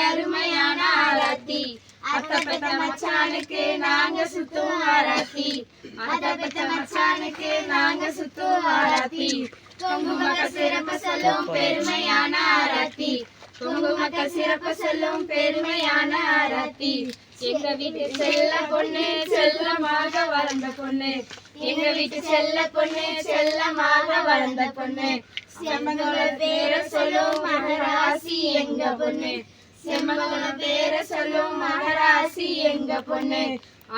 அருமையான ஆராத்தி. அத்த பெத்த மச்சானுக்கு நாங்க சுத்தும் ஆராத்தி. அத்த பெத்த மச்சானுக்கு நாங்க சுத்தும் ஆராத்தி. குங்குமக்க சிறப்பு சொல்லும் பெருமையான ஆராத்தி. குங்குமக்க சிறப்பு சொல்லும் பெருமையான ஆராத்தி. எங்க வீட்டு செல்ல பொண்ணு செல்லமாக வளர்ந்த பொண்ணு. எங்க வீட்டு செல்ல பொண்ணு செல்லமாக வளர்ந்த பொண்ணு. செம்மங்கள பேர சொல்லும் மகராசி எங்க பொண்ணு. செம்மங்கள பேர சொல்லும் மகராசி எங்க பொண்ணு?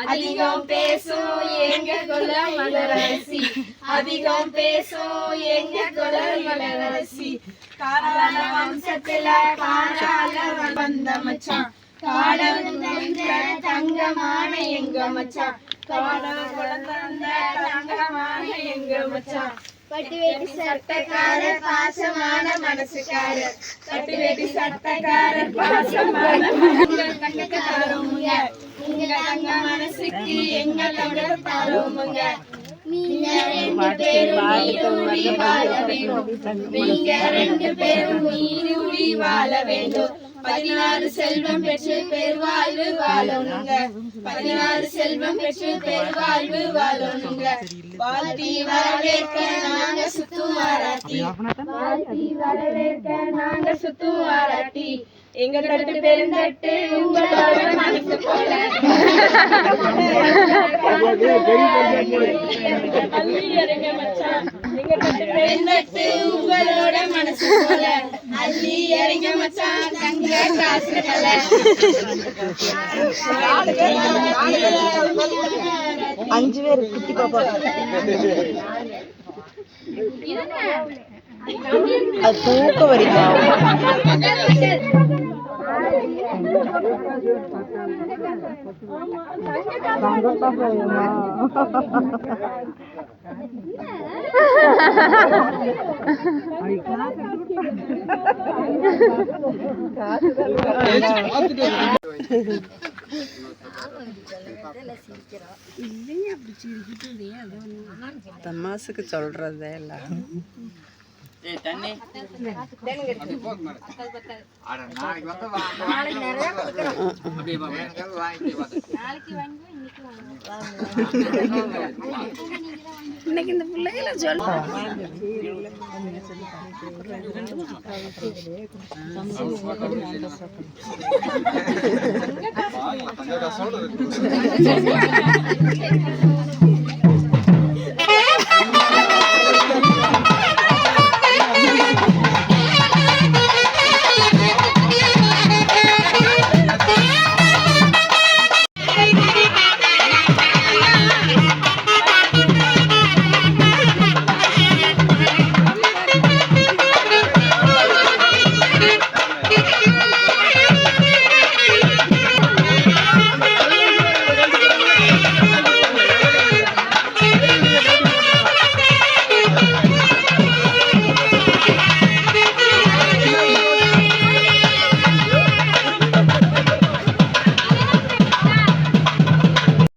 அதிகம் பேசும் எங்க குல மலரசி அதிகம் பேசும் எங்க குல மலரசி காரண வம்சத்துல காணால வந்த மச்சான். காலம் தந்த தங்கமான எங்க மச்சான். காலம் குழந்த தங்கமான எங்க மச்சான். பட்டுவேட்டி சட்டக்கார பாசமான மனசுக்காரர். பட்டுவேட்டி சட்டக்கார பாசமான தங்கக்காரமுங்க உங்க தங்க மனசுக்கு எங்க தங்க தருமுங்க. நீங்க ரெண்டு பேரும் நீடூழி வாழ வேண்டும். நீங்க ரெண்டு பேரும் நீடூழி வாழ வேண்டும். பதினாறு செல்வம் பெற்று பெருவாழ்வு வாழணுங்க பதினாறு செல்வம் பெற்று பெருவாழ்வு வாழணுங்க வாழ்த்தி வரவேற்க நாங்க சுத்தும் வாராட்டி வாழ்த்தி வரவேற்க நாங்க சுத்தும் வாராட்டி எங்க தட்டு பெருந்தட்டு உங்களோட மனசு போல உங்களோட மனசு போல அள்ளி இறங்க மச்சான் தங்க காசு அஞ்சு பேர் குட்டி பாப்பா. அது தூக்க வரிமா தமாசுக்கு சொல்றதே இல்ல. இன்னைக்கு இந்த பிள்ளைகளை சொல்ல.